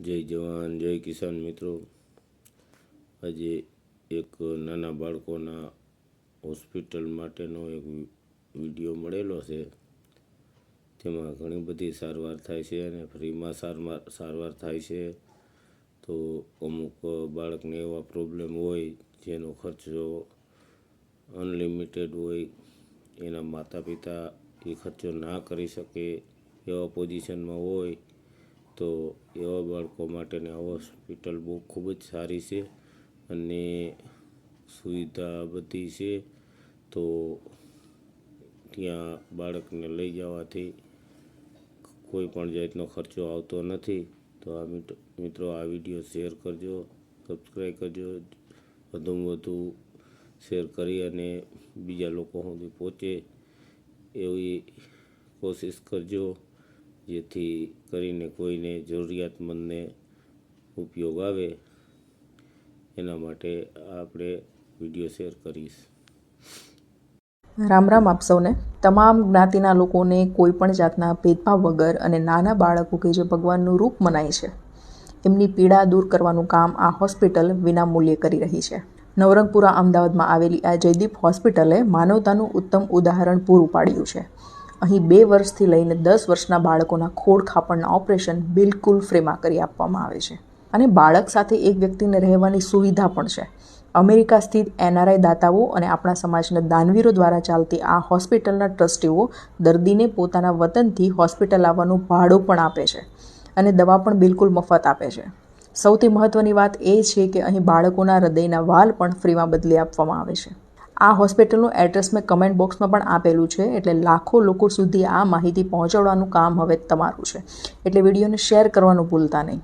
જય જવાન, જય કિસાન મિત્રો. આજે એક નાના બાળકોના હોસ્પિટલ માટેનો એક વીડિયો મળેલો છે. તેમાં ઘણી બધી સારવાર થાય છે અને ફ્રીમાં સારવાર સારવાર થાય છે. તો અમુક બાળકને એવા પ્રોબ્લેમ હોય જેનો ખર્ચો અનલિમિટેડ હોય, એના માતા પિતા એ ખર્ચો ના કરી શકે એવા પોઝિશનમાં હોય તો એવા બાળકો માટેની આ હોસ્પિટલ બહુ ખૂબ જ સારી છે અને સુવિધા બધી છે. તો ત્યાં બાળકને લઈ જવાથી કોઈ પણ જાતનો ખર્ચો આવતો નથી. તો આ મિત- મિત્રો, આ વીડિયો શેર કરજો, સબસ્ક્રાઈબ કરજો, વધુમાં વધુ શેર કરી અને બીજા લોકો સુધી પહોંચે એવી કોશિશ કરજો. જેથી કરીને કોઈને જરૂરિયાતમંદને ઉપયોગ આવે, એના માટે આપણે વીડિયો શેર કરીશ. રામ રામ આપ સૌને. તમામ જ્ઞાતિના લોકોને કોઈ પણ જાતના ભેદભાવ વગર અને નાના બાળકો કે જે ભગવાનનું રૂપ મનાય છે, એમની પીડા દૂર કરવાનું કામ આ હોસ્પિટલ વિનામૂલ્યે કરી રહી છે. નવરંગપુરા અમદાવાદમાં આવેલી આ જયદીપ હોસ્પિટલે માનવતાનું ઉત્તમ ઉદાહરણ પૂરું પાડ્યું છે. અહીં બે વર્ષથી લઈને દસ વર્ષના બાળકોના ખોડ ખાપણના ઓપરેશન બિલકુલ ફ્રીમાં કરી આપવામાં આવે છે. અને બાળક સાથે એક વ્યક્તિને રહેવાની સુવિધા પણ છે. અમેરિકા સ્થિત એનઆરઆઈ દાતાઓ અને આપણા સમાજના દાનવીરો દ્વારા ચાલતી આ હોસ્પિટલના ટ્રસ્ટીઓ દર્દીને પોતાના વતનથી હોસ્પિટલ આવવાનું ભાડું પણ આપે છે અને દવા પણ બિલકુલ મફત આપે છે. સૌથી મહત્ત્વની વાત એ છે કે અહીં બાળકોના હૃદયના વાલ પણ ફ્રીમાં બદલી આપવામાં આવે છે. આ હોસ્પિટલનું એડ્રેસ મેં કમેન્ટ બોક્સમાં પણ આપેલું છે, એટલે લાખો લોકો સુધી આ માહિતી પહોંચાડવાનું કામ હવે તમારું છે. એટલે વિડીયોને શેર કરવાનું ભૂલતા નહીં.